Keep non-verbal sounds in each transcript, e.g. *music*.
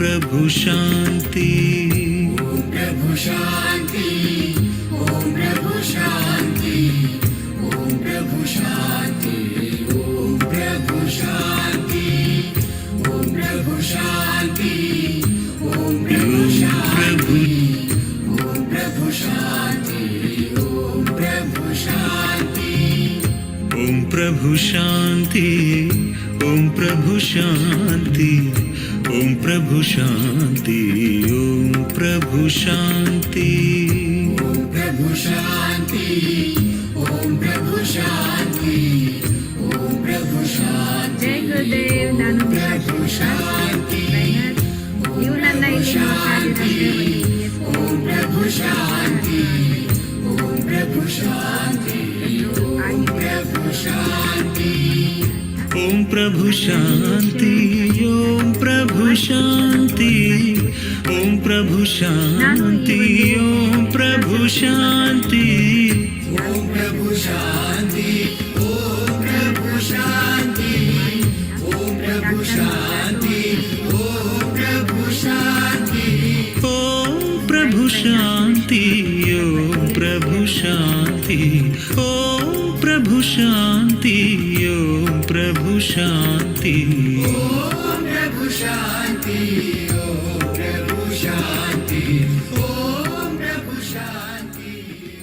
प्रभु शांति। ओम प्रभु शांति, ओम प्रभु शांति, ओम प्रभु शांति, ओम प्रभु शांति। ओम प्रभु शांति ओम प्रभु शांति ओम प्रभु शांति ओम प्रभु शांति ओम प्रभु शांति ओम प्रभु शांति ओम प्रभु शांति ओम प्रभु शांति। प्रभु शान्ति ॐ प्रभु शान्ति ॐ प्रभु शान्ति ॐ प्रभु शान्ति ॐ प्रभु शान्ति प्रभु शान्ति ಓಂ ಪ್ರಭು ಶಾಂತಿ ಓಂ ಪ್ರಭು ಶಾಂತಿ ಓಂ ಪ್ರಭು ಶಾಂತಿ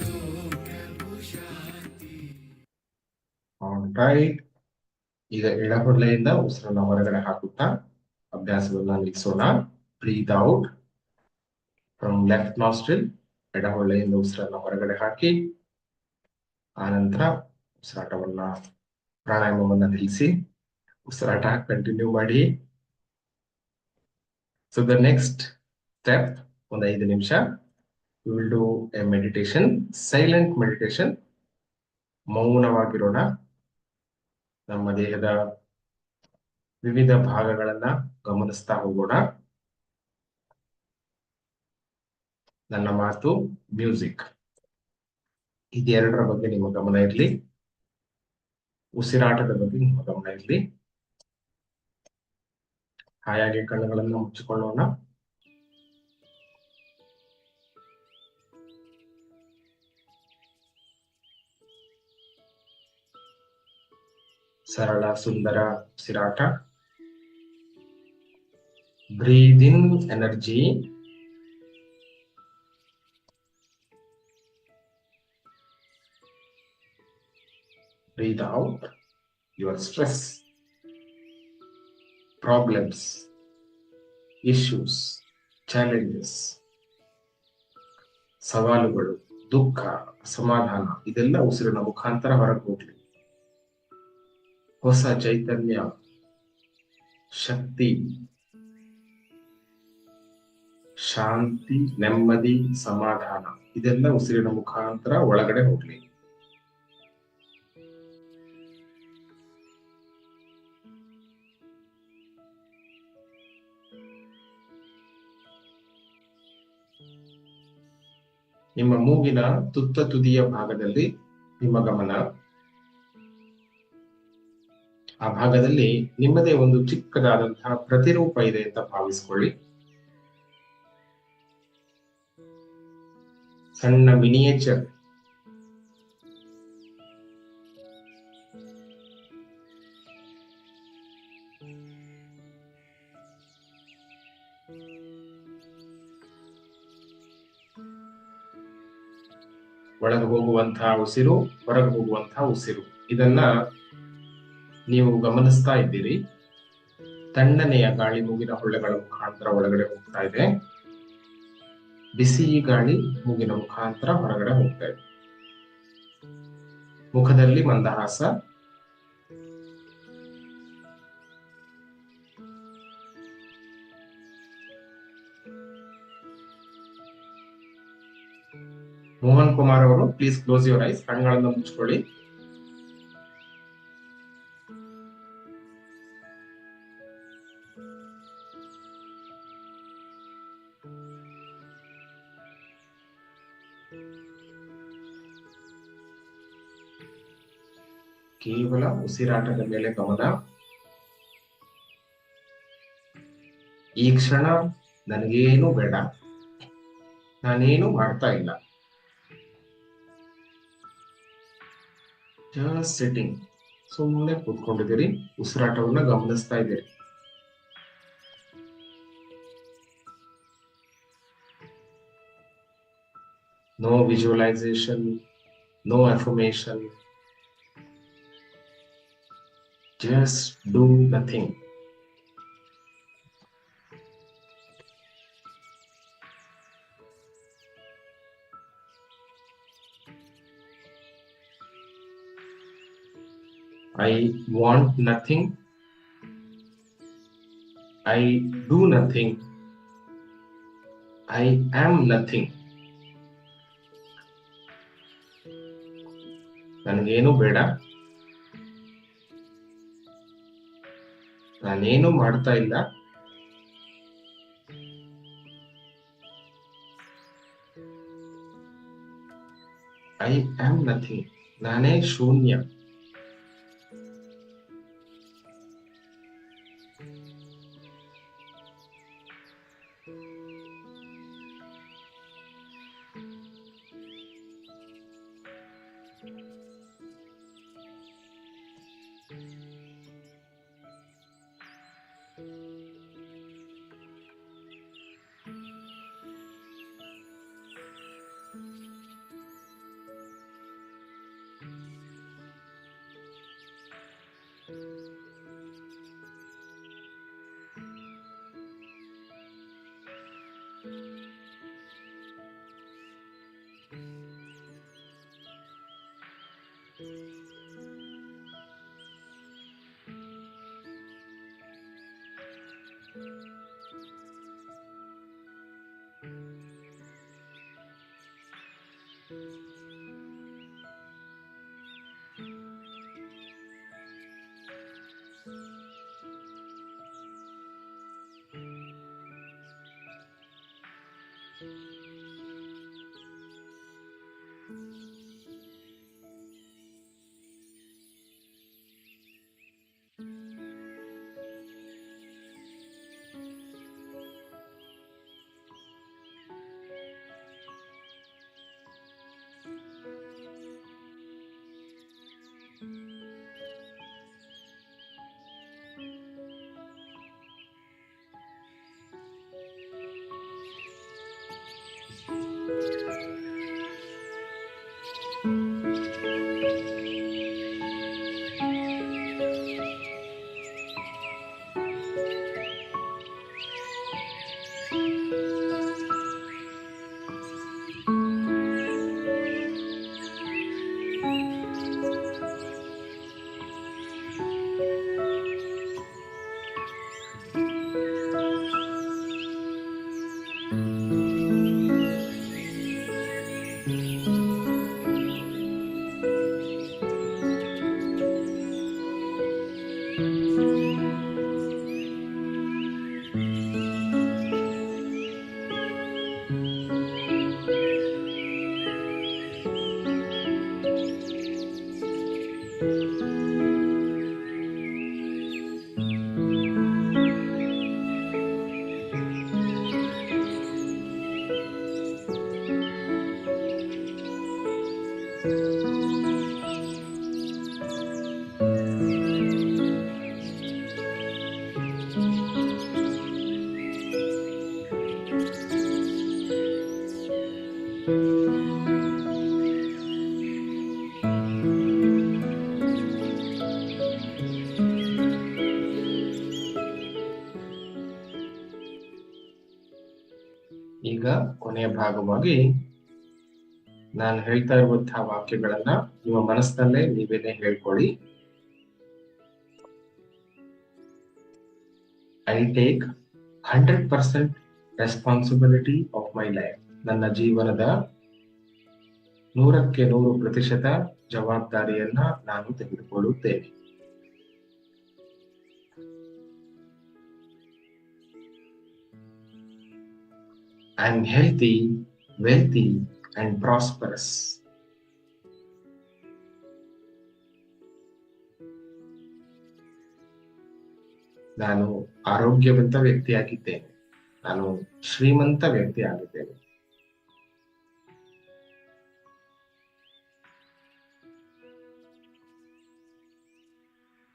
ಓಂ ಪ್ರಭು ಶಾಂತಿ right ಈಗ ಎಡಹೊಳ್ಳೆಯಿಂದ ಉಸಿರನ್ನ ಹೊರಗಡೆ ಹಾಕುತ್ತಾ ಅಭ್ಯಾಸವನ್ನ ನಿಲ್ಲಿಸೋಣ breathe out from left nostril ಎಡಹೊಳ್ಳೆಯಿಂದ ಉಸಿರನ್ನ ಹೊರಗಡೆ ಹಾಕಿ ಆನಂತರ ಉಸಿರಾಟವನ್ನ ಪ್ರಾಣಾಯಾಮವನ್ನ ನಿಲ್ಲಿಸಿ ಉಸಿರಾಟ ಕಂಟಿನ್ಯೂ ಮಾಡಿ. ಸೊ ದ ನೆಕ್ಸ್ಟ್ ಸ್ಟೆಪ್ ಒಂದು ಐದು ನಿಮಿಷ. Will do a meditation silent meditation ಮೌನವಾಗಿರೋಣ. ನಮ್ಮ ದೇಹದ ವಿವಿಧ ಭಾಗಗಳನ್ನ ಗಮನಿಸ್ತಾ ಹೋಗೋಣ. ನನ್ನ ಮಾತು ಮ್ಯೂಸಿಕ್ ಇದೆರಡರ ಬಗ್ಗೆ ನಿಮ್ಮ ಗಮನ ಇರಲಿ. ಉಸಿರಾಟದ ಬಗ್ಗೆ ನಿಮ್ಮ ಗಮನ ಇರಲಿ. ಹಾಯಾಗಿ ಕಣ್ಣುಗಳನ್ನ ಮುಚ್ಚಿಕೊಳ್ಳೋಣ ಸರಳ ಸುಂದರ ಉಸಿರಾಟ breathe in energy breathe out your stress, problems, issues, challenges, ಸವಾಲುಗಳು ದುಃಖ ಸಮಾಧಾನ ಇದೆಲ್ಲ ಉಸಿರಿನ ಮುಖಾಂತರ ಹೊರಗೆ ಹೋಗ್ಲಿ. ಹೊಸ ಚೈತನ್ಯ ಶಕ್ತಿ ಶಾಂತಿ ನೆಮ್ಮದಿ ಸಮಾಧಾನ ಇದೆಲ್ಲ ಉಸಿರಿನ ಮುಖಾಂತರ ಒಳಗಡೆ ಹೋಗ್ಲಿ. ನಿಮ್ಮ ಮೂಗಿನ ತುತ್ತ ತುದಿಯ ಭಾಗದಲ್ಲಿ ನಿಮ್ಮ ಗಮನ. ಆ ಭಾಗದಲ್ಲಿ ನಿಮ್ಮದೇ ಒಂದು ಚಿಕ್ಕದಾದಂತಹ ಪ್ರತಿರೂಪ ಇದೆ ಅಂತ ಭಾವಿಸ್ಕೊಳ್ಳಿ. ಸಣ್ಣ ಮಿನಿಯೇಚರ್ ಒಳಗೆ ಹೋಗುವಂತಹ ಉಸಿರು, ಹೊರಗೆ ಹೋಗುವಂತಹ ಉಸಿರು. ಇದನ್ನ ನೀವು ಗಮನಿಸ್ತಾ ಇದ್ದೀರಿ. ತಣ್ಣನೆಯ ಗಾಳಿ ಮೂಗಿನ ಹೊಳ್ಳೆಗಳ ಮುಖಾಂತರ ಒಳಗಡೆ ಹೋಗ್ತಾ ಇದೆ. ಬಿಸಿ ಗಾಳಿ ಮೂಗಿನ ಮುಖಾಂತರ ಹೊರಗಡೆ ಹೋಗ್ತಾ ಇದೆ. ಮುಖದಲ್ಲಿ ಮಂದಹಾಸ ಮೋಹನ್ ಕುಮಾರ್ ಅವರು ಪ್ಲೀಸ್ ಕ್ಲೋಸ್ ಯುವರ್ ಐಸ್ ಕಣ್ಗಳನ್ನ ಮುಚ್ಕೊಳ್ಳಿ. ಕೇವಲ ಉಸಿರಾಟದ ಮೇಲೆ ಗಮನ. ಈ ಕ್ಷಣ ನನಗೇನು ಬೇಡ. ನಾನೇನು ಮಾಡ್ತಾ ಇಲ್ಲ. ಜಸ್ಟ್ ಸಿಟ್ಟಿಂಗ್ ಸುಮ್ಮನೆ ಕೂತ್ಕೊಂಡಿದ್ದೀರಿ ಉಸಿರಾಟವನ್ನ ಗಮನಿಸ್ತಾ ಇದ್ದೀರಿ no visualization, no affirmation. Just do nothing. I want nothing. I do nothing. I am nothing. ನನಗೇನು ಬೇಡ ನಾನೇನು ಮಾಡ್ತಾ ಇಲ್ಲ ಐ ಆಮ್ ನಥಿಂಗ್ ನಾನೇ ಶೂನ್ಯ Música ಈಗ ಕೊನೆಯ ಭಾಗವಾಗಿ ನಾನು ಹೇಳ್ತಾ ಇರುವಂತಹ ವಾಕ್ಯಗಳನ್ನ ನಿಮ್ಮ ಮನಸ್ಸಿನಲ್ಲೇ ನೀವೇನೆ ಹೇಳ್ಕೊಳ್ಳಿ. I take hundred percent responsibility of my life ನನ್ನ ಜೀವನದ ನೂರಕ್ಕೆ ನೂರು ಪ್ರತಿಶತ ಜವಾಬ್ದಾರಿಯನ್ನ ನಾನು ತೆಗೆದುಕೊಳ್ಳುತ್ತೇನೆ. I am healthy, wealthy, and prosperous. ನಾನು ಆರೋಗ್ಯವಂತ ವ್ಯಕ್ತಿಯಾಗಿದ್ದೇನೆ ನಾನು ಶ್ರೀಮಂತ ವ್ಯಕ್ತಿ ಆಗಿದ್ದೇನೆ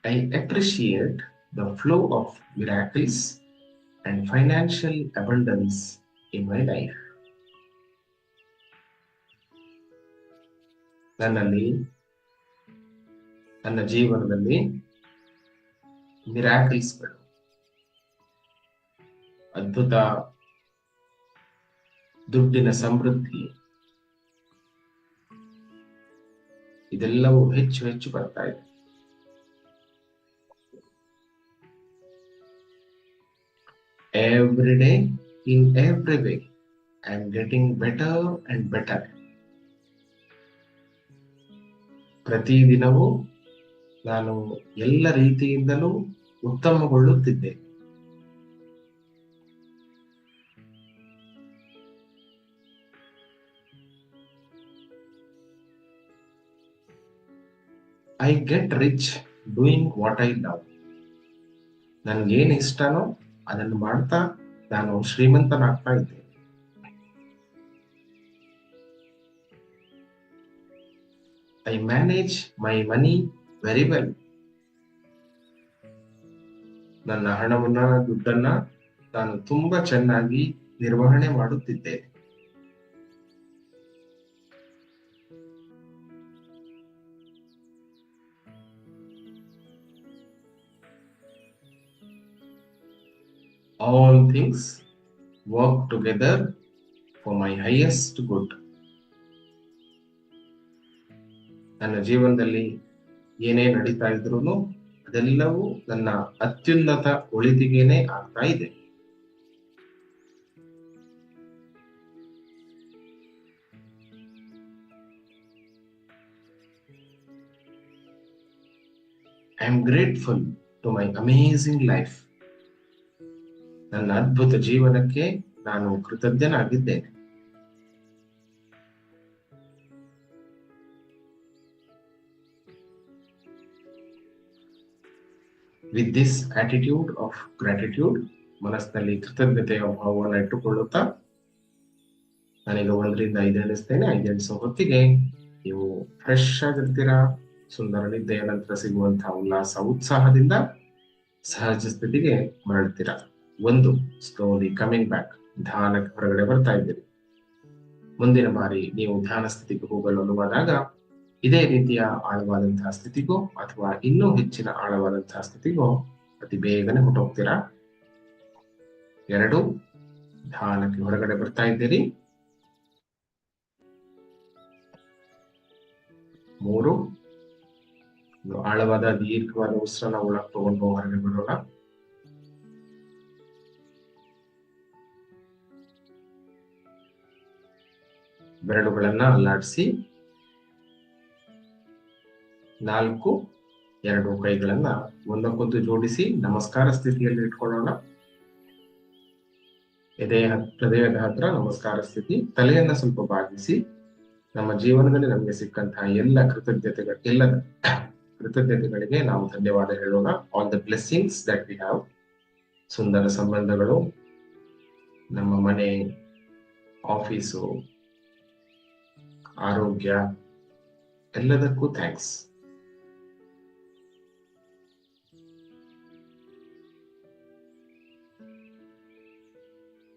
I appreciate the flow of miracles and financial abundance in my life. ನನ್ನಲ್ಲಿ, ನನ್ನ ಜೀವನದಲ್ಲಿ ಮಿರಾಕಲ್ಸ್ಗಳು ಅದ್ಭುತ ದುಡ್ಡಿನ ಸಮೃದ್ಧಿ. ಇದೆಲ್ಲವೂ ಹೆಚ್ಚು ಹೆಚ್ಚು ಬರ್ತಾ ಇದೆ. Every day in every way. I'm getting better and better. ಪ್ರತಿದಿನವೂ ನಾನು ಎಲ್ಲ ರೀತಿಯಿಂದಲೂ ಉತ್ತಮಗೊಳ್ಳುತ್ತಿದ್ದೆ. I get rich doing what I love ನನಗೇನು ಇಷ್ಟನೋ ಅದನ್ನು ಮಾಡ್ತಾ ನಾನು ಶ್ರೀಮಂತನಾಗ್ತಾ ಇದ್ದೆ I manage my money very well ನನ್ನ ಹಣವನ್ನ ದುಡ್ಡನ್ನ ನಾನು ತುಂಬಾ ಚೆನ್ನಾಗಿ ನಿರ್ವಹಣೆ ಮಾಡುತ್ತಿದ್ದೆ. All things work together for my highest good. ನನ್ನ ಜೀವನದಲ್ಲಿ ಏನೇ ನಡೀತಾ ಇದ್ರು ಅದೆಲ್ಲವೂ ನನ್ನ ಅತ್ಯುನ್ನತ ಒಳಿತಿಗೇನೆ ಆಗ್ತಾ ಇದೆ. I am grateful to my amazing life ನನ್ನ ಅದ್ಭುತ ಜೀವನಕ್ಕೆ ನಾನು ಕೃತಜ್ಞನಾಗಿದ್ದೇನೆ. With this attitude of gratitude ಮನಸ್ಸಿನಲ್ಲಿ ಕೃತಜ್ಞತೆಯ ಭಾವವನ್ನು ಇಟ್ಟುಕೊಳ್ಳುತ್ತಾ ನಾನೀಗ ಒಂದರಿಂದ ಐದು ಎಣಿಸ್ತೇನೆ ಐದು ಎಣಿಸೋ ಹೊತ್ತಿಗೆ ನೀವು ಫ್ರೆಶ್ ಆಗಿರ್ತೀರಾ? ಸುಂದರ ನಿದ್ದೆಯ ನಂತರ ಸಿಗುವಂತಹ ಉಲ್ಲಾಸ, ಉತ್ಸಾಹದಿಂದ ಸಹಜ ಸ್ಥಿತಿಗೆ ಮರಳ್ತೀರಾ ಒಂದು ಸ್ಲೋಲಿ ಕಮಿಂಗ್ ಬ್ಯಾಕ್ ಧ್ಯಾನಕ್ಕೆ ಹೊರಗಡೆ ಬರ್ತಾ ಇದ್ದೀರಿ. ಮುಂದಿನ ಬಾರಿ ನೀವು ಧ್ಯಾನ ಸ್ಥಿತಿಗೆ ಹೋಗಲು ಅನುವಾದಾಗ ಇದೇ ರೀತಿಯ ಆಳವಾದಂತಹ ಸ್ಥಿತಿಗೋ ಅಥವಾ ಇನ್ನೂ ಹೆಚ್ಚಿನ ಆಳವಾದಂತಹ ಸ್ಥಿತಿಗೋ ಅತಿ ಬೇಗನೆ ಹೊರಟೋಗ್ತೀರಾ? ಎರಡು, ಧ್ಯಾನಕ್ಕೆ ಹೊರಗಡೆ ಬರ್ತಾ ಇದ್ದೀರಿ. ಮೂರು ಆಳವಾದ ದೀರ್ಘವಾದ ಉಸಿರನ್ನ ಒಳಗೆ ತಗೊಂಡು ಹೊರಗೆ ಬರೋಣ. ಬೆರಳುಗಳನ್ನ ಅಲ್ಲಾಡಿಸಿ ನಾಲ್ಕು, ಎರಡು ಕೈಗಳನ್ನ ಒಂದಕ್ಕೊಂದು ಜೋಡಿಸಿ ನಮಸ್ಕಾರ ಸ್ಥಿತಿಯಲ್ಲಿ ಇಟ್ಕೊಳ್ಳೋಣ. ಎದೆಯ ಹೃದಯದ ಹತ್ರ ನಮಸ್ಕಾರ ಸ್ಥಿತಿ, ತಲೆಯನ್ನ ಸ್ವಲ್ಪ ಬಾಗಿಸಿ, ನಮ್ಮ ಜೀವನದಲ್ಲಿ ನಮಗೆ ಸಿಕ್ಕಂತಹ ಎಲ್ಲ ಕೃತಜ್ಞತೆಗಳು, ಎಲ್ಲ ಕೃತಜ್ಞತೆಗಳಿಗೆ ನಾವು ಧನ್ಯವಾದ ಹೇಳೋಣ. All the blessings that we have ಸುಂದರ ಸಂಬಂಧಗಳು, ನಮ್ಮ ಮನೆ ಆಫೀಸು ಆರೋಗ್ಯ, ಎಲ್ಲದಕ್ಕೂ ಥ್ಯಾಂಕ್ಸ್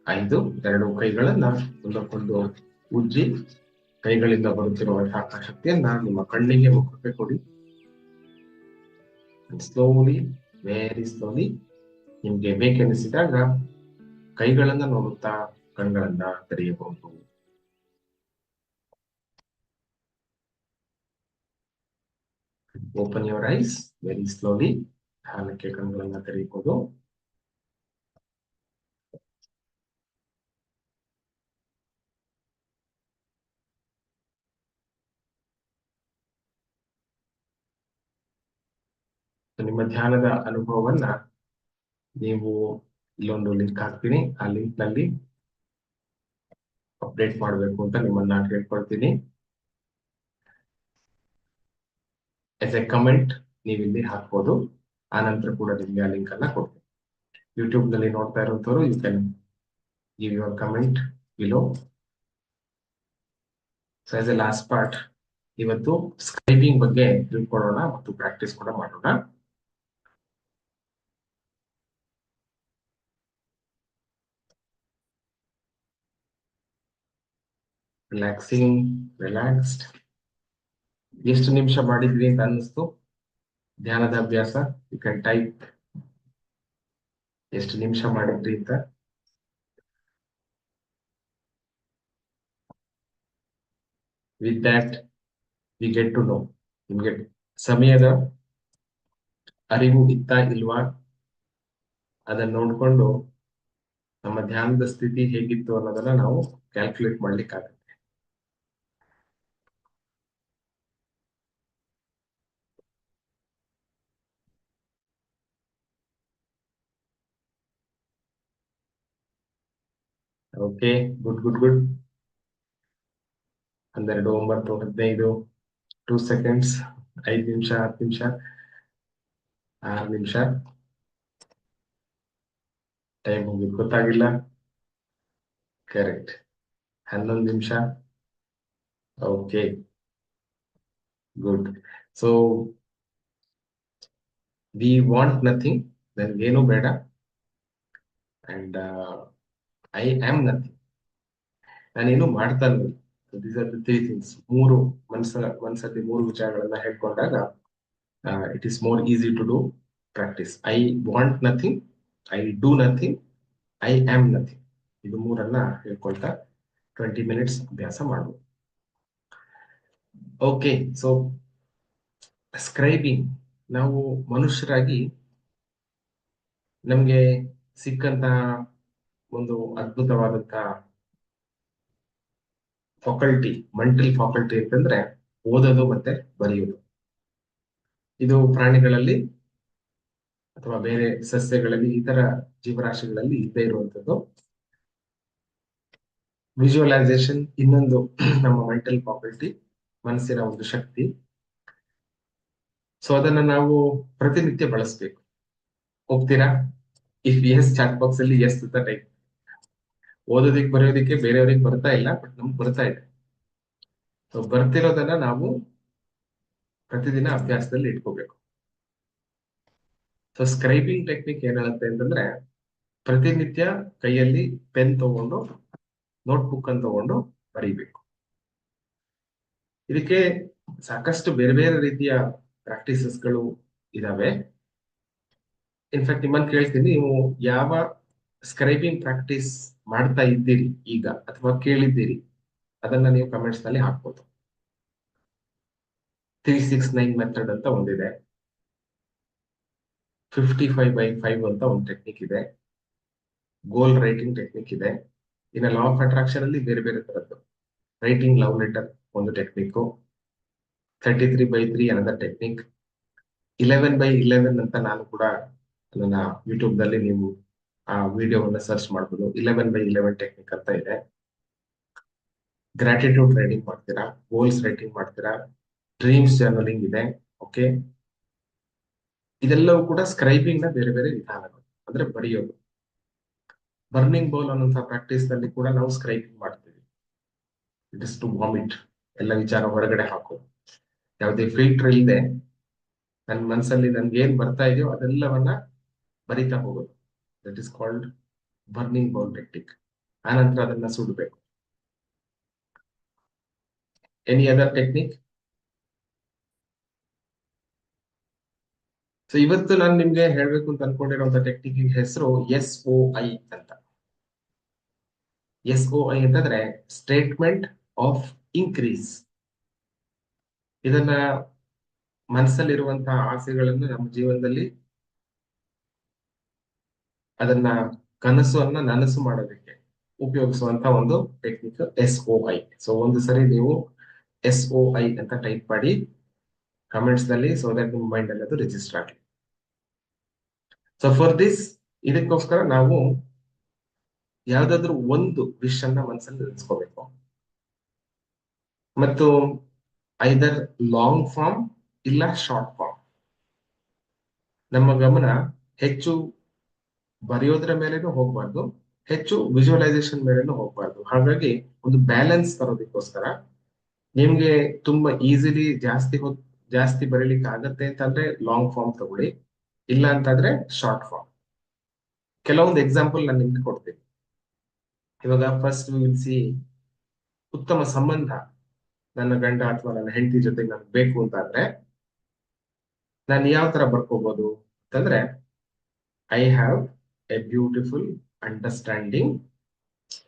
ಐದು, ಎರಡು ಕೈಗಳನ್ನ ಒಂದಕ್ಕೊಂದು ಉಜ್ಜಿ, ಕೈಗಳಿಂದ ಬರುತ್ತಿರುವಂತಹ ಶಕ್ತಿಯನ್ನ ನಿಮ್ಮ ಕಣ್ಣಿಗೆ ಮುಖಕ್ಕೆ ಕೊಡಿ. ಸ್ಲೋಲಿ ವೆರಿ ಸ್ಲೋಲಿ ನಿಮ್ಗೆ ಬೇಕೆನಿಸಿದಾಗ ಕೈಗಳನ್ನ ನೋಡುತ್ತಾ ಕಣ್ಗಳನ್ನ ತೆರೆಯಬಹುದು. Open your eyes very slowly ಹಾಲಕ್ಕೆ ಕಣ್ಗಳನ್ನ ತೆರೆಯಬಹುದು. ನಿಮ್ಮ ಧ್ಯಾನದ ಅನುಭವವನ್ನ ನೀವು ಇಲ್ಲೊಂದು ಲಿಂಕ್ ಹಾಕ್ತೀನಿ. ಆ ಲಿಂಕ್ನಲ್ಲಿ ಅಪ್ಡೇಟ್ ಮಾಡಬೇಕು ಅಂತ ನಿಮ್ಮನ್ನ ಕೇಳ್ಕೊಳ್ತೀನಿ. ಎಸ್ ಎ ಕಮೆಂಟ್ ನೀವು ಇಲ್ಲಿ ಹಾಕ್ಬೋದು. ಆ ನಂತರ ಕೂಡ ನಿಮ್ಗೆ ಆ ಲಿಂಕ್ ಅನ್ನ ಕೊಡ್ತೀನಿ. ಯೂಟ್ಯೂಬ್ನಲ್ಲಿ ನೋಡ್ತಾ ಇರುವಂತವರು you can give your comment below so as a last part ಇವತ್ತು ಸ್ಕ್ರೈಬಿಂಗ್ ಬಗ್ಗೆ ತಿಳ್ಕೊಳ್ಳೋಣ ಮತ್ತು ಪ್ರಾಕ್ಟೀಸ್ ಕೂಡ ಮಾಡೋಣ. ರಿಲ್ಯಾಕ್ಸಿಂಗ್ ರಿಲ್ಯಾಕ್ಸ್ಡ್ ಎಷ್ಟು ನಿಮಿಷ ಮಾಡಿದ್ವಿ ಅಂತ ಅನ್ನಿಸ್ತು. ಧ್ಯಾನದ ಅಭ್ಯಾಸ ಯು ಕ್ಯಾನ್ ಟೈಪ್ ಎಷ್ಟು ನಿಮಿಷ ಮಾಡಿದ್ರಿ ಅಂತ. With that we get to know ನಿಮ್ಗೆ ಸಮಯದ ಅರಿವು ಇತ್ತಾ ಇಲ್ವಾ? ಅದನ್ನ ನೋಡ್ಕೊಂಡು ನಮ್ಮ ಧ್ಯಾನದ ಸ್ಥಿತಿ ಹೇಗಿತ್ತು ಅನ್ನೋದನ್ನ ನಾವು ಕ್ಯಾಲ್ಕುಲೇಟ್ ಮಾಡ್ಲಿಕ್ಕಾಗತ್ತೆ. ಓಕೆ ಗುಡ್ ಗುಡ್ ಗುಡ್ ಹನ್ನೆರಡು, ಒಂಬತ್ತು, ಹದಿನೈದು ಟೂ ಸೆಕೆಂಡ್ಸ್ ಐದು ನಿಮಿಷ, ಹತ್ತು ನಿಮಿಷ, ಆರು ನಿಮಿಷ. ಟೈಮ್ ಹೋಗಿದ್ ಗೊತ್ತಾಗಿಲ್ಲ. ಕರೆಕ್ಟ್ ಹನ್ನೊಂದು ನಿಮಿಷ. Okay good so we want nothing ನನ್ಗೇನು ಬೇಡ. ಅಂಡ್ ಐ ಆಮ್ ನಥಿಂಗ್ ನಾನೇನು ಮಾಡ್ತಾ ಇಲ್ಲ. These are the three things ಮೂರು ಮನ್ಸ ಮನ್ಸಲ್ಲಿ ಮೂರು ವಿಚಾರಗಳನ್ನ ಹೇಳ್ಕೊಂಡಾಗ it is more easy to do practice I want nothing I do nothing I am nothing ಇದು ಮೂರನ್ನ ಹೇಳ್ಕೊಳ್ತಾ ಟ್ವೆಂಟಿ ಮಿನಿಟ್ಸ್ ಅಭ್ಯಾಸ ಮಾಡ್ಬೋದು ಓಕೆ ಸೊ ಸ್ಕ್ರೈಬಿಂಗ್ ನಾವು ಮನುಷ್ಯರಾಗಿ ನಮಗೆ ಸಿಕ್ಕಂತಹ ಒಂದು ಅದ್ಭುತವಾದಂತಹ ಫಾಕಲ್ಟಿ ಮೆಂಟಲ್ ಫಾಕಲ್ಟಿ ಅಂತಂದ್ರೆ ಓದೋದು ಮತ್ತೆ ಬರೆಯೋದು. ಇದು ಪ್ರಾಣಿಗಳಲ್ಲಿ ಅಥವಾ ಬೇರೆ ಸಸ್ಯಗಳಲ್ಲಿ ಇತರ ಜೀವರಾಶಿಗಳಲ್ಲಿ ಇದ್ದೇ ಇರುವಂತದ್ದು ವಿಜುವಲೈಸೇಷನ್ ಇನ್ನೊಂದು *clears throat* ನಮ್ಮ ಮೆಂಟಲ್ ಫಾಕಲ್ಟಿ ಮನಸ್ಸಿನ ಒಂದು ಶಕ್ತಿ. ಸೊ ಅದನ್ನ ನಾವು ಪ್ರತಿನಿತ್ಯ ಬಳಸ್ಬೇಕು. ಹೋಗ್ತೀರಾ? ಇಫ್ ಎಸ್ ಚಾಟ್ ಬಾಕ್ಸ್ ಅಲ್ಲಿ ಎಸ್ ಅಂತ ಟೈಪ್ ಓದೋದಿಕ್ ಬರೆಯೋದಿಕ್ಕೆ ಬೇರೆಯವ್ರಿಗೆ ಬರ್ತಾ ಇಲ್ಲ ಬಟ್ ನಮ್ಗೆ ಬರ್ತಾ ಇದೆ. ಸೊ ಬರ್ತಿರೋದನ್ನ ನಾವು ಪ್ರತಿದಿನ ಅಭ್ಯಾಸದಲ್ಲಿ ಇಟ್ಕೋಬೇಕು. ಸೊ ಸ್ಕ್ರೈಬಿಂಗ್ ಟೆಕ್ನಿಕ್ ಏನ್ ಹೇಳುತ್ತೆ ಅಂತಂದ್ರೆ ಪ್ರತಿನಿತ್ಯ ಕೈಯಲ್ಲಿ ಪೆನ್ ತಗೊಂಡು ನೋಟ್ಬುಕ್ ಅನ್ನು ತಗೊಂಡು ಬರೀಬೇಕು. ಇದಕ್ಕೆ ಸಾಕಷ್ಟು ಬೇರೆ ಬೇರೆ ರೀತಿಯ ಪ್ರಾಕ್ಟೀಸಸ್ಗಳು ಇದಾವೆ. ಇನ್ಫ್ಯಾಕ್ಟ್ ನಿಮ್ಮನ್ನು ಕೇಳ್ತೀನಿ, ನೀವು ಯಾವ ಸ್ಕ್ರೈಬಿಂಗ್ ಪ್ರಾಕ್ಟೀಸ್ ಮಾಡ್ತಾ ಇದ್ದೀರಿ ಈಗ ಅಥವಾ ಕೇಳಿದ್ದೀರಿ, ಅದನ್ನ ನೀವು ಕಮೆಂಟ್ಸ್ನಲ್ಲಿ ಹಾಕ್ಬೋದು. ತ್ರೀ ಸಿಕ್ಸ್ ನೈನ್ ಮೆಥಡ್ ಅಂತ ಒಂದಿದೆ. ಫಿಫ್ಟಿ ಫೈವ್ ಬೈ ಫೈವ್ ಅಂತ ಒಂದು ಟೆಕ್ನಿಕ್ ಇದೆ. ಗೋಲ್ ರೈಟಿಂಗ್ ಟೆಕ್ನಿಕ್ ಇದೆ. ಇನ್ನು ಲಾ ಆಫ್ ಅಟ್ರಾಕ್ಷನ್ ಅಲ್ಲಿ ಬೇರೆ ಬೇರೆ ತರದ್ದು. ರೈಟಿಂಗ್ ಲವ್ ಲೆಟರ್ ಒಂದು technique thirty three by three another technique eleven by eleven ಅಂತ ನಾನು ಕೂಡ ನನ್ನ ಯೂಟ್ಯೂಬ್ನಲ್ಲಿ ನೀವು ಆ ವಿಡಿಯೋವನ್ನ ಸರ್ಚ್ ಮಾಡ್ಬೋದು. ಇಲೆವೆನ್ ಬೈ ಇಲೆವೆನ್ ಟೆಕ್ನಿಕ್ ಅಂತ ಇದೆ. ಗ್ರಾಟಿಟ್ಯೂಡ್ ರೈಟಿಂಗ್ ಮಾಡ್ತೀರಾ? ಗೋಲ್ಸ್ ರೈಟಿಂಗ್ ಮಾಡ್ತೀರಾ? ಡ್ರೀಮ್ಸ್ ಜರ್ನಲಿಂಗ್ ಇದೆ. ಓಕೆ ಇದೆಲ್ಲವೂ ಕೂಡ ಸ್ಕ್ರೈಬಿಂಗ್ನ ಬೇರೆ ಬೇರೆ ವಿಧಾನಗಳು. ಅಂದ್ರೆ ಬರೆಯೋದು. ಬರ್ನಿಂಗ್ ಬೌಲ್ ಅನ್ನೋಂತಹ ಪ್ರಾಕ್ಟೀಸ್ನಲ್ಲಿ ಕೂಡ ನಾವು ಸ್ಕ್ರೈಬಿಂಗ್ ಮಾಡ್ತೀವಿ. ಇಟ್ ಇಸ್ ಟು ವಾಮಿಟ್ ಎಲ್ಲ ವಿಚಾರ ಹೊರಗಡೆ ಹಾಕೋದು ಯಾವುದೇ ಫಿಲ್ಟರ್ ಇಲ್ಲದೆ ನನ್ನ ಮನಸ್ಸಲ್ಲಿ ನನ್ಗೆ ಏನ್ ಬರ್ತಾ ಇದೆಯೋ ಅದೆಲ್ಲವನ್ನ ಬರಿತಾ ಹೋಗೋದು that is called burning bowl technique ಆನಂತರ ಅದನ್ನ ಸುಡಬೇಕು. ಎನಿ ಅದರ್ ಟೆಕ್ನಿಕ್ ಸೊ ಇವತ್ತು ನಾನು ನಿಮ್ಗೆ ಹೇಳ್ಬೇಕು ಅಂತ ಅನ್ಕೊಂಡಿರುವಂತ ಟೆಕ್ನಿಕ್ ಹೆಸರು ಎಸ್ ಒ ಐ ಅಂತ. ಎಸ್ ಒ ಐ ಅಂತಂದ್ರೆ ಸ್ಟೇಟ್ಮೆಂಟ್ ಆಫ್ ಇನ್ಕ್ರೀಸ್ ಇದನ್ನ ಮನಸ್ಸಲ್ಲಿರುವಂತಹ ಆಸೆಗಳನ್ನು ನಮ್ಮ ಜೀವನದಲ್ಲಿ ಅದನ್ನ ಕನಸನ್ನ ನನಸು ಮಾಡೋದಕ್ಕೆ ಉಪಯೋಗಿಸುವಂತ ಒಂದು technique S O I so ಒಂದು ಸರಿ ನೀವು ಎಸ್ ಒ ಐ ಅಂತ ಟೈಪ್ ಮಾಡಿ ಕಮೆಂಟ್ಸ್ನಲ್ಲಿ ಸೊ ದಟ್ ನಿಮ್ ಮೈಂಡ್ ಅಲ್ಲಿ ಅದು ರಿಜಿಸ್ಟರ್ ಆಗಲಿ. ಸೊ ಫಾರ್ ದಿಸ್ ಇದಕ್ಕೋಸ್ಕರ ನಾವು ಯಾವ್ದಾದ್ರು ಒಂದು ವಿಶ್ ಅನ್ನ ಮನಸ್ಸಲ್ಲಿ ನೆನೆಸ್ಕೋಬೇಕು. ಮತ್ತು ಐದರ್ ಲಾಂಗ್ ಫಾರ್ಮ್ ಇಲ್ಲ ಶಾರ್ಟ್ ಫಾರ್ಮ್ ನಮ್ಮ ಗಮನ ಹೆಚ್ಚು ಬರೆಯೋದ್ರ ಮೇಲೇನು ಹೋಗ್ಬಾರ್ದು, ಹೆಚ್ಚು ವಿಜುವಲೈಸೇಷನ್ ಮೇಲೇನು ಹೋಗ್ಬಾರ್ದು. ಹಾಗಾಗಿ ಒಂದು ಬ್ಯಾಲೆನ್ಸ್ ತರೋದಕ್ಕೋಸ್ಕರ ನಿಮ್ಗೆ ತುಂಬಾ ಈಸಿಲಿ ಜಾಸ್ತಿ ಹೊತ್, ಜಾಸ್ತಿ ಬರೀಲಿಕ್ಕೆ ಆಗತ್ತೆ ಅಂತಂದ್ರೆ ಲಾಂಗ್ ಫಾರ್ಮ್ ತಗೊಳ್ಳಿ, ಇಲ್ಲ ಅಂತಂದ್ರೆ ಶಾರ್ಟ್ ಫಾರ್ಮ್ ಕೆಲವೊಂದು ಎಕ್ಸಾಂಪಲ್ ನಾನು ನಿಮ್ಗೆ ಕೊಡ್ತೀನಿ. ಇವಾಗ ಫಸ್ಟ್ ವಿಲ್ ಸಿ ಉತ್ತಮ ಸಂಬಂಧ ನನ್ನ ಗಂಡ ಅಥವಾ ನನ್ನ ಹೆಂಡತಿ ಜೊತೆಗೆ ನನಗೆ ಬೇಕು ಅಂತಂದ್ರೆ, ನಾನು ಯಾವ ತರ ಬರ್ಕೋಬಹುದು ಅಂತಂದ್ರೆ I have a beautiful understanding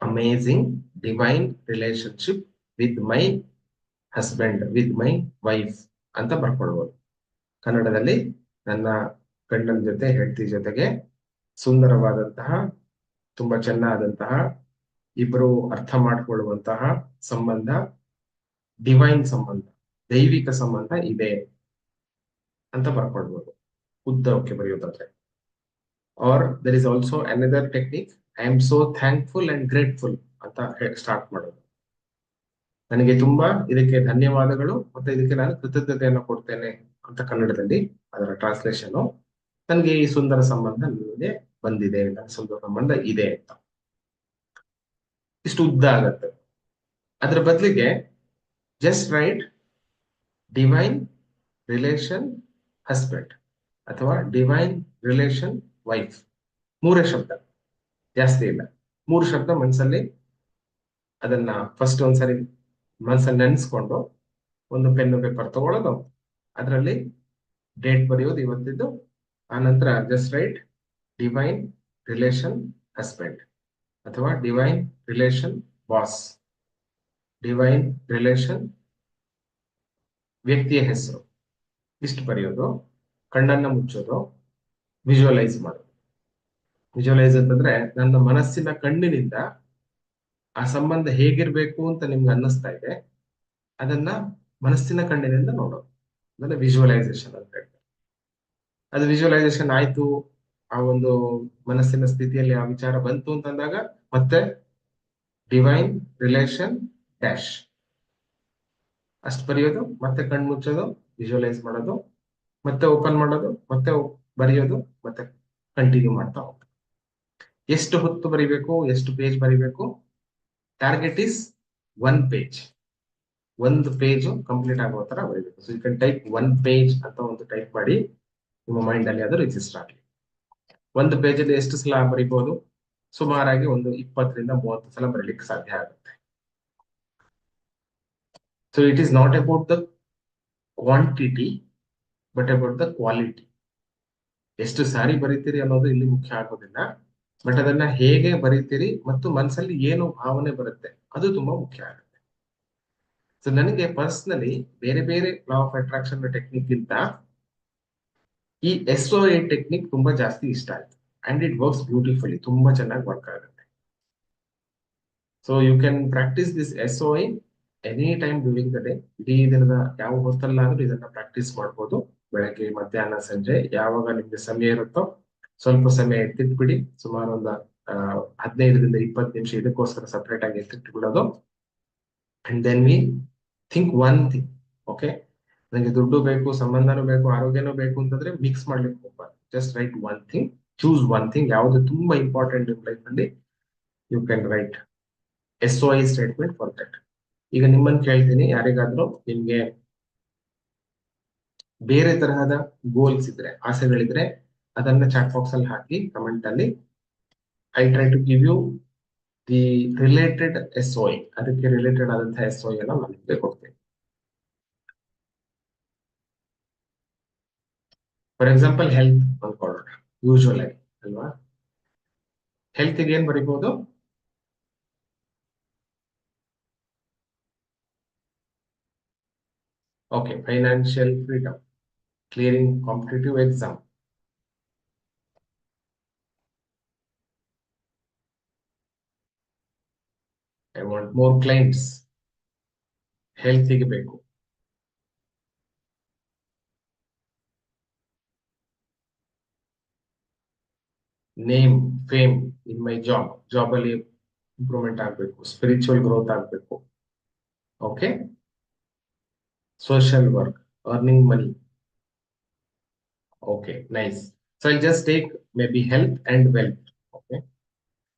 amazing, divine relationship with my husband with my wife ಅಂತ ಬರ್ಕೊಳ್ಬೋದು ಕನ್ನಡದಲ್ಲಿ ನನ್ನ ಗಂಡನ ಜೊತೆ ಹೆಂಡತಿ ಜೊತೆಗೆ ಸುಂದರವಾದಂತಹ ತುಂಬಾ ಚೆನ್ನಾದಂತಹ ಇಬ್ಬರು ಅರ್ಥ ಮಾಡ್ಕೊಳ್ಳುವಂತಹ ಸಂಬಂಧ ಡಿವೈನ್ ಸಂಬಂಧ ದೈವಿಕ ಸಂಬಂಧ ಇದೆ ಅಂತ ಬರ್ಕೊಳ್ಬೋದು ಉದ್ದಕ್ಕೆ ಬರೆಯೋದಾದ್ರೆ. Or there is also another technique I am so thankful and grateful ಅಂತ ಸ್ಟಾರ್ಟ್ ಮಾಡೋದು. ನನಗೆ ತುಂಬಾ ಇದಕ್ಕೆ ಧನ್ಯವಾದಗಳು ಮತ್ತೆ ಇದಕ್ಕೆ ನಾನು ಕೃತಜ್ಞತೆಯನ್ನು ಕೊಡ್ತೇನೆ ಅಂತ ಕನ್ನಡದಲ್ಲಿ ಅದರ ಟ್ರಾನ್ಸ್ಲೇಷನು ನನಗೆ ಈ ಸುಂದರ ಸಂಬಂಧ ನನಗೆ ಬಂದಿದೆ, ನನ್ನ ಸುಂದರ ಸಂಬಂಧ ಇದೆ ಅಂತ. ಇಷ್ಟು ಉದ್ದ ಆಗತ್ತೆ. ಅದರ ಬದಲಿಗೆ just write divine relation husband ಅಥವಾ ಡಿವೈನ್ ರಿಲೇಷನ್ ವೈಫ್ ಮೂರೇ ಶಬ್ದ. ಜಾಸ್ತಿ ಇಲ್ಲ. ಮೂರು ಶಬ್ದ ಮನಸ್ಸಲ್ಲಿ ಅದನ್ನ ಫಸ್ಟ್ ಒಂದ್ಸರಿ ಮನಸ್ಸಲ್ಲಿ ನೆನೆಸ್ಕೊಂಡು ಒಂದು ಪೆನ್ನು ಪೇಪರ್ ತಗೊಳ್ಳೋದು. ಅದರಲ್ಲಿ ಡೇಟ್ ಬರೆಯೋದು ಇವತ್ತಿದ್ದು. ಆನಂತರ ನಂತರ just write divine relation husband ಅಥವಾ divine relation boss divine relation ವ್ಯಕ್ತಿಯ ಹೆಸರು. ಇಷ್ಟು ಬರೆಯೋದು. ಕಣ್ಣನ್ನು ಮುಚ್ಚೋದು. ವಿಜುವಲೈಸ್ ಮಾಡೋದು ವಿಜುವಲೈಸ್ ಅಂತಂದ್ರೆ ನನ್ನ ಮನಸ್ಸಿನ ಕಣ್ಣಿನಿಂದ ಆ ಸಂಬಂಧ ಹೇಗಿರ್ಬೇಕು ಅಂತ ನಿಮ್ಗೆ ಅನ್ನಿಸ್ತಾ ಇದೆ, ಅದನ್ನ ಮನಸ್ಸಿನ ಕಣ್ಣಿನಿಂದ ನೋಡೋದು. ಅದನ್ನ ವಿಜುವಲೈಸೇಷನ್ ಅಂತ ಹೇಳ್ತಾರೆ. ಅದು ವಿಜುವಲೈಸೇಷನ್ ಆಯ್ತು, ಆ ಒಂದು ಮನಸ್ಸಿನ ಸ್ಥಿತಿಯಲ್ಲಿ ಆ ವಿಚಾರ ಬಂತು ಅಂತಂದಾಗ ಮತ್ತೆ ಡಿವೈನ್ ರಿಲೇಷನ್ ಡ್ಯಾಶ್ ಅಷ್ಟು ಬರೆಯೋದು, ಮತ್ತೆ ಕಣ್ಣು ಮುಚ್ಚೋದು ವಿಜುವಲೈಸ್ ಮಾಡೋದು, ಮತ್ತೆ ಓಪನ್ ಮಾಡೋದು, ಮತ್ತೆ ಬರೆಯೋದು ಮತ್ತೆ ಕಂಟಿನ್ಯೂ ಮಾಡ್ತಾ ಹೋಗ್ತಾರೆ ಎಷ್ಟು ಹೊತ್ತು ಬರಿಬೇಕು, ಎಷ್ಟು ಪೇಜ್ ಬರಿಬೇಕು? ಟಾರ್ಗೆಟ್ ಇಸ್ ಒನ್ ಪೇಜ್ ಒಂದು ಪೇಜ್ ಕಂಪ್ಲೀಟ್ ಆಗೋ ತರ ಬರೀಬೇಕು. So you can type one page ಅಂತ ಒಂದು ಟೈಪ್ ಮಾಡಿ ನಿಮ್ಮ ಮೈಂಡ್ ಅಲ್ಲಿ ಅದು ರಿಜಿಸ್ಟರ್ ಆಗಲಿ. ಒಂದು ಪೇಜ್ ಅಲ್ಲಿ ಎಷ್ಟು ಸಲ ಬರಿಬಹುದು ಸುಮಾರಾಗಿ ಒಂದು ಇಪ್ಪತ್ತರಿಂದ ಮೂವತ್ತು ಸಲ ಬರೀಲಿಕ್ಕೆ ಸಾಧ್ಯ ಆಗುತ್ತೆ. So it is not about the quantity but about the quality ಎಷ್ಟು ಸಾರಿ ಬರೀತೀರಿ ಅನ್ನೋದು ಇಲ್ಲಿ ಮುಖ್ಯ ಆಗೋದಿಲ್ಲ. ಬಟ್ ಅದನ್ನ ಹೇಗೆ ಬರೀತೀರಿ ಮತ್ತು ಮನಸ್ಸಲ್ಲಿ ಏನು ಭಾವನೆ ಬರುತ್ತೆ, ಅದು ತುಂಬಾ ಮುಖ್ಯ ಆಗುತ್ತೆ. ಸೊ ನನಗೆ ಪರ್ಸನಲಿ ಬೇರೆ ಬೇರೆ ಲಾ ಆಫ್ ಅಟ್ರಾಕ್ಷನ್ ಟೆಕ್ನಿಕ್ ಗಿಂತ ಈ ಎಸ್ ಒ ಎ ಟೆಕ್ನಿಕ್ ತುಂಬಾ ಜಾಸ್ತಿ ಇಷ್ಟ ಆಯ್ತು. ಅಂಡ್ ಇಟ್ ವರ್ಕ್ಸ್ ಬ್ಯೂಟಿಫುಲಿ ತುಂಬಾ ಚೆನ್ನಾಗಿ ವರ್ಕ್ ಆಗುತ್ತೆ. So you can practice this S O any time during the day ಇಡೀ ದಿನದ ಯಾವ ಹೊತ್ತಲ್ಲಾದ್ರೂ ಇದನ್ನ ಪ್ರಾಕ್ಟೀಸ್ ಮಾಡ್ಬೋದು. ಬೆಳಗ್ಗೆ, ಮಧ್ಯಾಹ್ನ, ಸಂಜೆ ಯಾವಾಗ ನಿಮ್ಗೆ ಸಮಯ ಇರುತ್ತೋ ಸ್ವಲ್ಪ ಸಮಯ ಎತ್ತಿಟ್ಬಿಡಿ. ಸುಮಾರು ಒಂದು ಹದಿನೈದರಿಂದ ಇಪ್ಪತ್ತು ನಿಮಿಷ ಇದಕ್ಕೋಸ್ಕರ ಸಪ್ರೇಟ್ ಆಗಿ ಎತ್ತಿಟ್ಬಿಡೋದು and then we think one thing okay ನನಗೆ ದುಡ್ಡು ಬೇಕು, ಸಂಬಂಧನೂ ಬೇಕು, ಆರೋಗ್ಯನೂ ಬೇಕು ಅಂತಂದ್ರೆ ಮಿಕ್ಸ್ ಮಾಡ್ಲಿಕ್ಕೆ ಹೋಗ್ಬಾರ್ದು. Just write one thing choose one thing ಯಾವುದು ತುಂಬಾ ಇಂಪಾರ್ಟೆಂಟ್ ನಿಮ್ ಲೈಫ್ ಅಲ್ಲಿ you can write S O I statement for that ಈಗ ನಿಮ್ಮನ್ನು ಕೇಳ್ತೀನಿ, ಯಾರಿಗಾದ್ರೂ ನಿಮ್ಗೆ ಬೇರೆ ತರಹದ ಗೋಲ್ಸ್ ಇದ್ರೆ, ಆಸೆಗಳಿದ್ರೆ ಅದನ್ನ ಚಾಟ್ ಬಾಕ್ಸ್ ಅಲ್ಲಿ ಹಾಕಿ ಕಮೆಂಟ್ ಅಲ್ಲಿ I try to give you the related S O ಅದಕ್ಕೆ ರಿಲೇಟೆಡ್ ಆದಂತಹ ಎಸ್ ಒ ಎಲ್ಲ ನಾನು ನಿಮಗೆ ಕೊಡ್ತೇನೆ. ಫಾರ್ ಎಕ್ಸಾಂಪಲ್ ಹೆಲ್ತ್ ಅನ್ಕೊಳ್ಳೋಣ ಯೂಶುವಲ್ ಆಗಿ, ಅಲ್ವಾ? ಹೆಲ್ತ್ ಏನ್ ಬರಿಬಹುದು okay financial freedom clearing competitive exam I want more clients ಹೆಲ್ತಿಗೆ ಬೇಕು. Name fame in my job job ಅಲ್ಲಿ ಇಂಪ್ರೂವ್ಮೆಂಟ್ ಆಗಬೇಕು. ಸ್ಪಿರಿಚುವಲ್ ಗ್ರೋತ್ ಆಗಬೇಕು. Okay social work earning money okay nice so I just take maybe health and wealth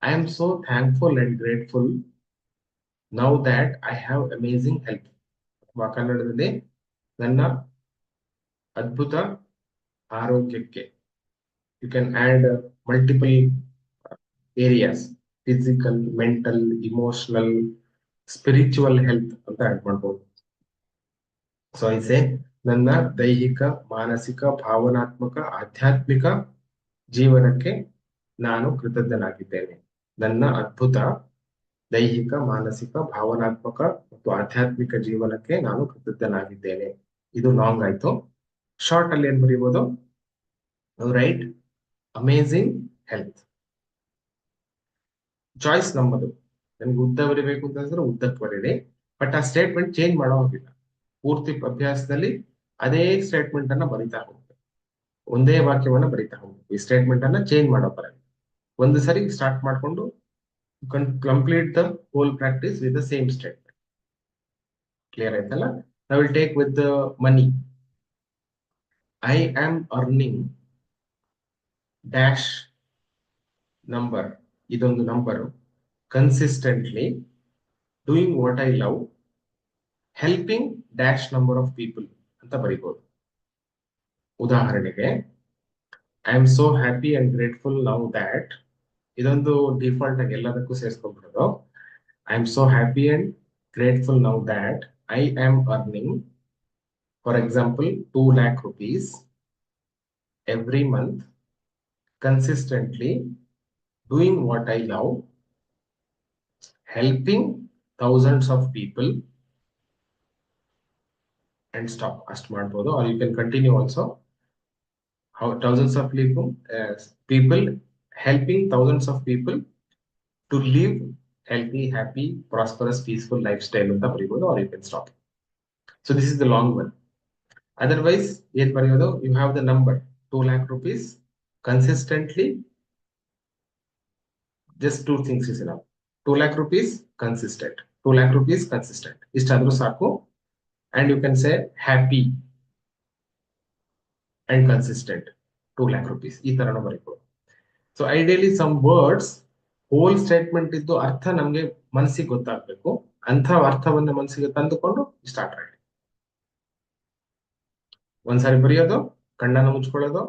I am so thankful and grateful now that I have amazing health ಅಥವಾ ಕನ್ನಡದಲ್ಲಿ ನನ್ನ ಅದ್ಭುತ ಆರೋಗ್ಯಕ್ಕೆ you can add multiple areas physical mental emotional spiritual health ಅಂತ add ಮಾಡ್ಬೋದು so ಐಸೆ ನನ್ನ ದೈಹಿಕ, ಮಾನಸಿಕ, ಭಾವನಾತ್ಮಕ, ಆಧ್ಯಾತ್ಮಿಕ ಜೀವನಕ್ಕೆ ನಾನು ಕೃತಜ್ಞನಾಗಿದ್ದೇನೆ. ನನ್ನ ಅದ್ಭುತ ದೈಹಿಕ, ಮಾನಸಿಕ, ಭಾವನಾತ್ಮಕ ಮತ್ತು ಆಧ್ಯಾತ್ಮಿಕ ಜೀವನಕ್ಕೆ ನಾನು ಕೃತಜ್ಞನಾಗಿದ್ದೇನೆ. ಇದು ಲಾಂಗ್ ಆಯ್ತು. ಶಾರ್ಟ್ ಅಲ್ಲಿ ಏನ್ ಬರೀಬಹುದು ರೈಟ್ ಅಮೇಝಿಂಗ್ ಹೆಲ್ತ್ ಚಾಯ್ಸ್ ನಮ್ಮದು. ನನ್ಗೆ ಉದ್ದ ಬರಿಬೇಕು ಅಂತಂದ್ರೆ ಉದ್ದಕ್ಕೆ ಬರೀರಿ. ಬಟ್ ಆ ಸ್ಟೇಟ್ಮೆಂಟ್ ಚೇಂಜ್ ಮಾಡೋ ಹೋಗಿಲ್ಲ. ಪೂರ್ತಿ ಅಭ್ಯಾಸದಲ್ಲಿ ಅದೇ ಸ್ಟೇಟ್ಮೆಂಟ್ ಅನ್ನ ಬರಿತಾ ಹೋಗ್ಬೇಕು. ಒಂದೇ ವಾಕ್ಯವನ್ನ ಬರಿತಾ ಹೋಗ್ಬೇಕು. ಈ ಸ್ಟೇಟ್ಮೆಂಟ್ ಅನ್ನ ಚೇಂಜ್ ಮಾಡೋ ಬರಲ್ಲ ಒಂದು ಸರಿ ಸ್ಟಾರ್ಟ್ ಮಾಡಿಕೊಂಡು complete the whole practice with the same statement clear ಆಯ್ತಲ್ಲ? I will take with money I am earning dash number ಇದೊಂದು number consistently doing what I love helping dash number of people ಅಂತ ಬರೀಬಹುದು ಉದಾಹರಣೆಗೆ I am so happy and grateful now that ಇದೊಂದು default ಆಗಿ ಎಲ್ಲದಕ್ಕೂ ಸೇರಿಸ್ಕೊಂಡ್ಬಿಡೋದು I am so happy and grateful now that I am earning for example two lakh rupees every month consistently doing what I love helping thousands of people and stop ಅಷ್ಟು ಮಾಡ್ಬೋದು or you can continue also how thousands of people uh, people helping thousands of people to live healthy happy prosperous peaceful lifestyle ಅಂತ ಬರೀಬೋದು or you can stop so this is the long one otherwise ಏನ್ ಬರೆಯೋದು you have the number 2 lakh rupees consistently just two things is enough 2 lakh rupees consistent 2 lakh rupees consistent ಇಷ್ಟಾದ್ರೂ ಸಾಕು and you can say happy and consistent 2 lakh rupees. ಈ ತರನು ಬರೀಬಹುದು so ideally some words whole statement ಇದ್ದು ಅರ್ಥ ನಮ್ಗೆ ಮನಸ್ಸಿಗೆ ಗೊತ್ತಾಗ್ಬೇಕು. ಅಂಥ ಅರ್ಥವನ್ನ ಮನಸ್ಸಿಗೆ ತಂದುಕೊಂಡು ಸ್ಟಾರ್ಟ್ ಮಾಡಿ. ಒಂದ್ಸಾರಿ ಬರೆಯೋದು ಕಣ್ಣನ ಮುಚ್ಕೊಳ್ಳೋದು.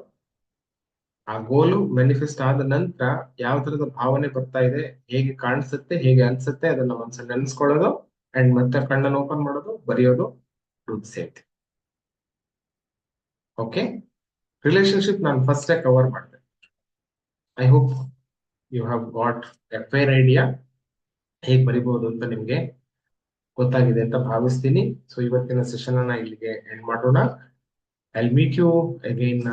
ಆ ಗೋಲು ಮ್ಯಾನಿಫೆಸ್ಟ್ ಆದ ನಂತರ ಯಾವ ತರದ ಭಾವನೆ ಬರ್ತಾ ಇದೆ, ಹೇಗೆ ಕಾಣಿಸುತ್ತೆ, ಹೇಗೆ ಅನ್ಸುತ್ತೆ ಅದನ್ನ ಮನ್ಸಲ್ಲಿ ನೆನೆಸ್ಕೊಳ್ಳೋದು. ಅಂಡ್ ಮತ್ತೆ ಕಣ್ಣನ್ನು ಓಪನ್ ಮಾಡೋದು, ಬರೆಯೋದು. Do the ಓಕೆ ರಿಲೇಶನ್ಶಿಪ್ ನಾನು ಫಸ್ಟೇ ಕವರ್ ಮಾಡಿದೆ. I hope you have got a fair idea ಹೇಗೆ ಬರಿಬಹುದು ಅಂತ ನಿಮ್ಗೆ ಗೊತ್ತಾಗಿದೆ ಅಂತ ಭಾವಿಸ್ತೀನಿ. ಸೊ ಇವತ್ತಿನ ಸೆಷನ್ ಅನ್ನ ಇಲ್ಲಿಗೆ ಎಂಡ್ ಮಾಡೋಣ. I meet you again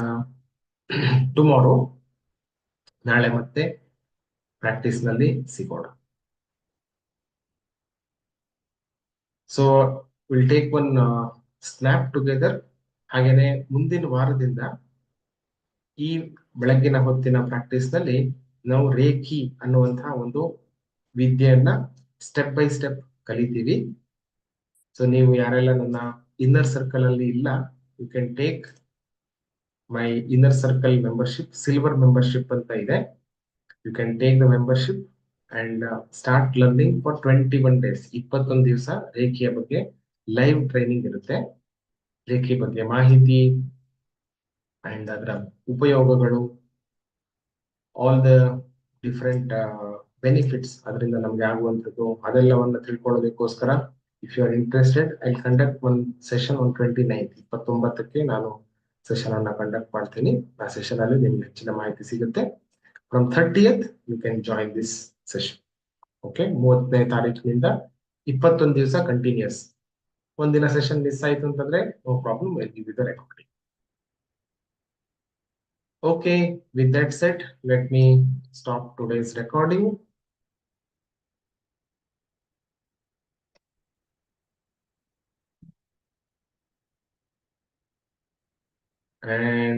tomorrow ನಾಳೆ ಮತ್ತೆ ಪ್ರಾಕ್ಟೀಸ್ನಲ್ಲಿ ಸಿಗೋಣ. So will take one snap together ಹಾಗೇನೆ ಮುಂದಿನ ವಾರದಿಂದ ಈ ಬೆಳಗ್ಗಿನ ಹೊತ್ತಿನ ಪ್ರಾಕ್ಟೀಸ್ನಲ್ಲಿ ನಾವು ರೇಖಿ ಅನ್ನುವಂತಹ ಒಂದು ವಿದ್ಯೆಯನ್ನ ಸ್ಟೆಪ್ ಬೈ ಸ್ಟೆಪ್ ಕಲಿತೀವಿ. ಸೊ ನೀವು ಯಾರೆಲ್ಲ ನನ್ನ ಇನ್ನರ್ ಸರ್ಕಲ್ ಅಲ್ಲಿ ಇಲ್ಲ you can take my inner circle membership silver membership ಅಂತ ಇದೆ. You can take the membership and start learning for twenty one days ಇಪ್ಪತ್ತೊಂದು ದಿವಸ ರೇಖಿಯ ಬಗ್ಗೆ ಲೈವ್ ಟ್ರೈನಿಂಗ್ ಇರುತ್ತೆ. ರೇಖೆ ಬಗ್ಗೆ ಮಾಹಿತಿ ಅಂಡ್ ಅದರ ಉಪಯೋಗಗಳು ಆಲ್ ದ ಡಿಫ್ರೆಂಟ್ ಬೆನಿಫಿಟ್ಸ್ ಅದರಿಂದ ನಮ್ಗೆ ಆಗುವಂಥದ್ದು ಅದೆಲ್ಲವನ್ನ ತಿಳ್ಕೊಳ್ಳೋದಕ್ಕೋಸ್ಕರ if you are interested I conduct one session on twenty nine ಇಪ್ಪತ್ತೊಂಬತ್ತಕ್ಕೆ ನಾನು ಸೆಷನ್ ಅನ್ನ ಕಂಡಕ್ಟ್ ಮಾಡ್ತೀನಿ. ಆ ಸೆಷನ್ ಅಲ್ಲಿ ನಿಮ್ಗೆ ಹೆಚ್ಚಿನ ಮಾಹಿತಿ ಸಿಗುತ್ತೆ. From thirtieth you can join this session okay ಮೂವತ್ತನೇ ತಾರೀಕಿನಿಂದ ಇಪ್ಪತ್ತೊಂದು ದಿವಸ ಕಂಟಿನ್ಯೂಸ್ ಒಂದಿನ ಸೆಷನ್ ಮಿಸ್ ಆಯ್ತು ಅಂತಂದ್ರೆ no problem will give the recording okay with that set let me stop today's recording and